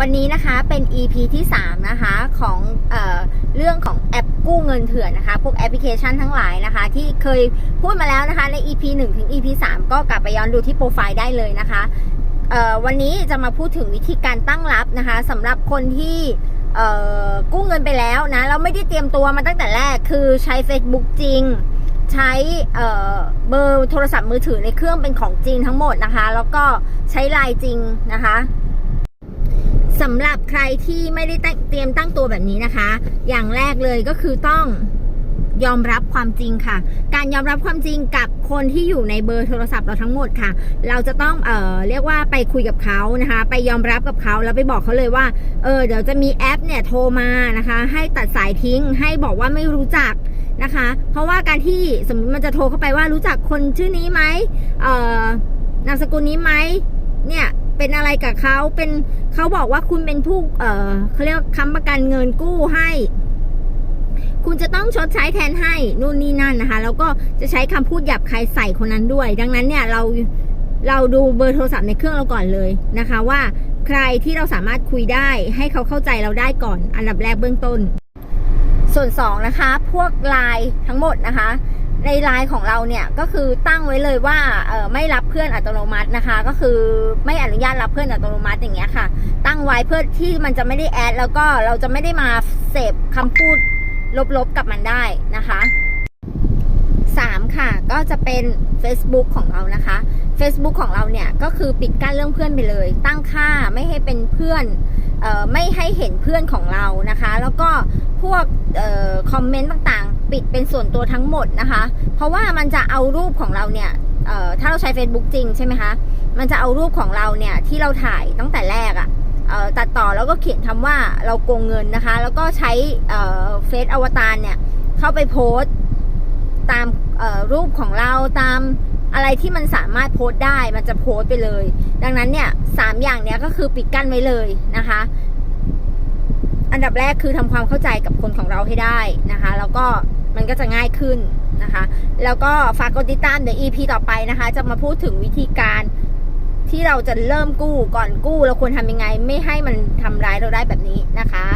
วันนี้นะคะเป็น EP ที่3นะคะของเออเรื่องของแอปกู้เงินเถื่อนนะคะพวกแอปพลิเคชันทั้งหลายนะคะ ที่เคยพูดมาแล้วนะคะใน EP 1 ถึง EP 3 ก็กลับไปย้อนดูที่โปรไฟล์ได้เลยนะคะวันนี้จะมาพูดถึงวิธีการตั้งรับนะคะสำหรับคนที่กู้เงินไปแล้วนะเราไม่ได้เตรียมตัวมาตั้งแต่แรกคือใช้ Facebook จริง ใช้เบอร์โทรศัพท์มือถือในเครื่องเป็นของจริงทั้งหมดนะคะ แล้วก็ใช้ไลน์จริงนะคะ สำหรับใครที่ไม่ได้เตรียมตั้งตัวแบบนี้นะคะ อย่างแรกเลยก็คือต้องยอมรับความจริงค่ะ การยอมรับความจริงกับคนที่อยู่ในเบอร์โทรศัพท์เราทั้งหมดค่ะ เราจะต้อง เอ่อ เรียกว่าไปคุยกับเขานะคะ ไปยอมรับกับเขาแล้วไปบอกเขาเลยว่า เออ เดี๋ยวจะมีแอปเนี่ยโทรมานะคะ ให้ตัดสายทิ้ง ให้บอกว่าไม่รู้จักนะคะ เพราะว่าการที่สมมติมันจะโทรเข้าไปว่ารู้จักคนชื่อนี้ไหมเอ่อ นามสกุลนี้ไหมเนี่ย เป็นอะไรกับเขาเป็น เขาบอกว่าคุณเป็นผู้ เออเขาเรียกค้ำประกันเงินกู้ให้ คุณจะต้องชดใช้แทนให้นู่นนี่นั่นนะคะ แล้วก็จะใช้คำพูดหยาบคายใส่คนนั้นด้วย ดังนั้นเนี่ยเราเราดูเบอร์โทรศัพท์ในเครื่องเราก่อนเลยนะคะ ว่าใครที่เราสามารถคุยได้ ให้เขาเข้าใจเราได้ก่อน อันดับแรกเบื้องต้น ส่วน2นะคะ พวกไลน์ทั้งหมดนะคะ ในไลน์ของเราเนี่ยก็คือตั้งไว้เลยว่าไม่รับเพื่อนอัตโนมัตินะคะ ก็คือไม่อนุญาตรับเพื่อนอัตโนมัติอย่างเงี้ยค่ะ ตั้งไว้เพื่อที่มันจะไม่ได้แอดแล้วก็เราจะไม่ได้มาเสพคำพูดลบๆกับมันได้นะคะ3ค่ะก็จะเป็น Facebook ของเรานะคะ Facebook ของเราเนี่ยก็คือปิดกั้นเรื่องเพื่อนไปเลย ตั้งค่าไม่ให้เป็นเพื่อนออไม่ให้เห็นเพื่อนของเรานะคะ แล้วก็พวกออคอมเมนต์ต่าง ปิดเป็นส่วนตัวทั้งหมดนะคะ เพราะว่ามันจะเอารูปของเราเนี่ยถ้าเราใช้ Facebook จริงใช่ไหมคะ มันจะเอารูปของเราเนี่ยที่เราถ่ายตั้งแต่แรกอะ่ะตัดต่อแล้วก็เขียนคำว่าเราโกงเงินนะคะ แล้วก็ใช้เฟซอวตารเนี่ยเข้าไปโพสต์ตามรูปของเราตามอะไรที่มันสามารถโพสต์ได้มันจะโพสต์ไปเลย ดังนั้นเนี่ยสามอย่างเนี้ยก็คือปิดกั้นไว้เลยนะคะ อันดับแรกคือทำความเข้าใจกับคนของเราให้ได้นะคะ แล้วก็ มันก็จะง่ายขึ้นนะคะ แล้วก็ฝากกดติดตามเดี๋ยว EP ต่อไปนะคะ จะมาพูดถึงวิธีการที่เราจะเริ่มกู้ก่อนกู้เราควรทำยังไง ไม่ให้มันทำร้ายเราได้แบบนี้นะคะ